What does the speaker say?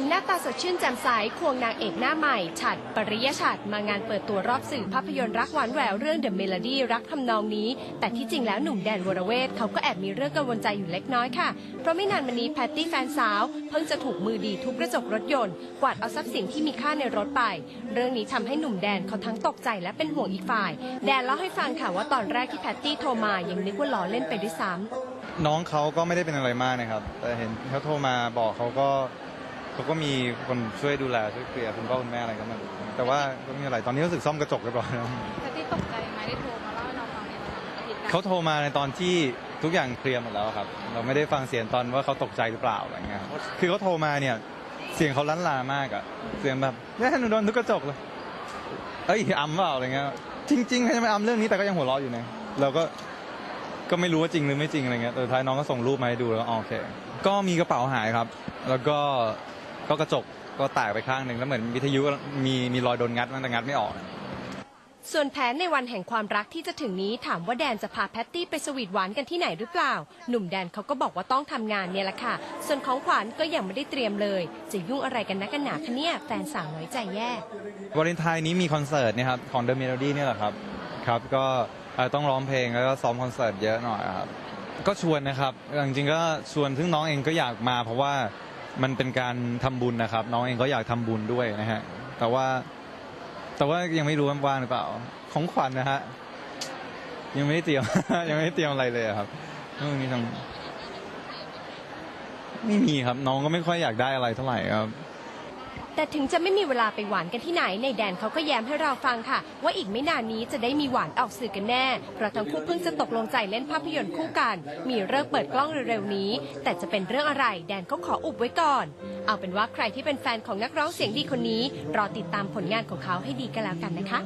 ห็นหน้าตาสดชื่นแจ่มใสควงนางเอกหน้าใหม่ ฉัดปริยฉัดมางานเปิดตัวรอบสื่อภาพยนตร์รักหวานแหววเรื่อง The Melody รักทำนองนี้ แต่ที่จริงแล้วหนุ่มแดนวรเวทเขาก็แอบมีเรื่องกังวลใจอยู่เล็กน้อยค่ะ เพราะไม่นานมานี้แพตตี้แฟนสาว เพิ่งจะถูกมือดีทุบกระจกรถยนต์ กวาดเอาทรัพย์สินที่มีค่าในรถไป เรื่องนี้ทำให้หนุ่มแดนเขาทั้งตกใจและเป็นห่วงอีกฝ่าย แดนเล่าให้ฟังค่ะว่าตอนแรกที่แพตตี้โทรมายังนึกว่าล้อเล่นไปด้วยซ้ำน้องเขาก็ไม่ได้เป็นอะไรมากนะครับ แต่เห็นเขาโทรมาบอกเขาก็ เขาก็มีคนช่วยดูแลช่วยเคลียร์คุณพ่อคุณแม่อะไรก็มาแต่ว่าก็ไม่มีอะไรตอนนี้รู้สึกซ่อมกระจกเรียบร้อยแล้วแพตตี้ตกใจไหมได้โทรมาเล่าให้เราฟังในวันอาทิตย์กันเขาโทรมาในตอนที่ทุกอย่างเคลียร์หมดแล้วครับ เราไม่ได้ฟังเสียงตอนว่าเขาตกใจหรือเปล่าอะไรเงี้ยคือเขาโทรมาเนี่ยเสียงเขาลั่นลามากอะเสียงแบบเนี่ยหนูโดนทุกกระจกเลยเอ้ยอัมเปล่าอะไรเงี้ยจริงๆให้ไม่อัมเรื่องนี้แต่ก็ยังหัวเราะอยู่นะเราก็ก็ไม่รู้ว่าจริงหรือไม่จริงอะไรเงี้ยแต่สุดท้ายน้องก็ส่งรูปมาให้ดูแล้วก็อ๋อโอเค ก็มีกระเป๋าหายครับ แล้วก็ ก็กระจกก็แตกไปข้างหนึ่งแล้วเหมือนวิทยุมีมีรอยโดนงัดมันแต่งัดไม่ออก ส่วนแผนในวันแห่งความรักที่จะถึงนี้ถามว่าแดนจะพาแพตตี้ไปสวีทหวานกันที่ไหนหรือเปล่า หนุ่มแดนเขาก็บอกว่าต้องทำงานเนี่ยแหละค่ะ ส่วนของขวัญก็ยังไม่ได้เตรียมเลย จะยุ่งอะไรกันนักกันหนาคะเนี่ยแฟนสาวน้อยใจแย่วาเลนไทน์นี้มีคอนเสิร์ตเนะครับของ The Melody เนี่ยแหละครับครับก็เอ่อต้องร้องเพลงแล้วก็ซ้อมคอนเสิร์ตเยอะหน่อยครับก็ชวนนะครับจริงๆก็ชวนซึ่งน้องเองก็อยากมาเพราะว่า มันเป็นการทำบุญนะครับ น้องเองก็อยากทำบุญด้วยนะฮะแต่ว่า แต่ว่ายังไม่รู้ว่าว่างหรือเปล่า ของขวัญนะฮะยังไม่ได้เตรียม ยังไม่ได้เตรียมอะไรเลยครับไม่มีทำไม่มีครับ น้องก็ไม่ค่อยอยากได้อะไรเท่าไหร่ครับ แต่ถึงจะไม่มีเวลาไปหวานกันที่ไหน ในแดนเขาก็แย้มให้เราฟังค่ะ ว่าอีกไม่นานนี้จะได้มีหวานออกสื่อกันแน่ เพราะทั้งคู่เพิ่งจะตกลงใจเล่นภาพยนตร์คู่กัน มีเลิกเปิดกล้องเร็วๆนี้ แต่จะเป็นเรื่องอะไรแดนก็ขออุบไว้ก่อน เอาเป็นว่าใครที่เป็นแฟนของนักร้องเสียงดีคนนี้ รอติดตามผลงานของเขาให้ดีกันแล้วกันนะคะ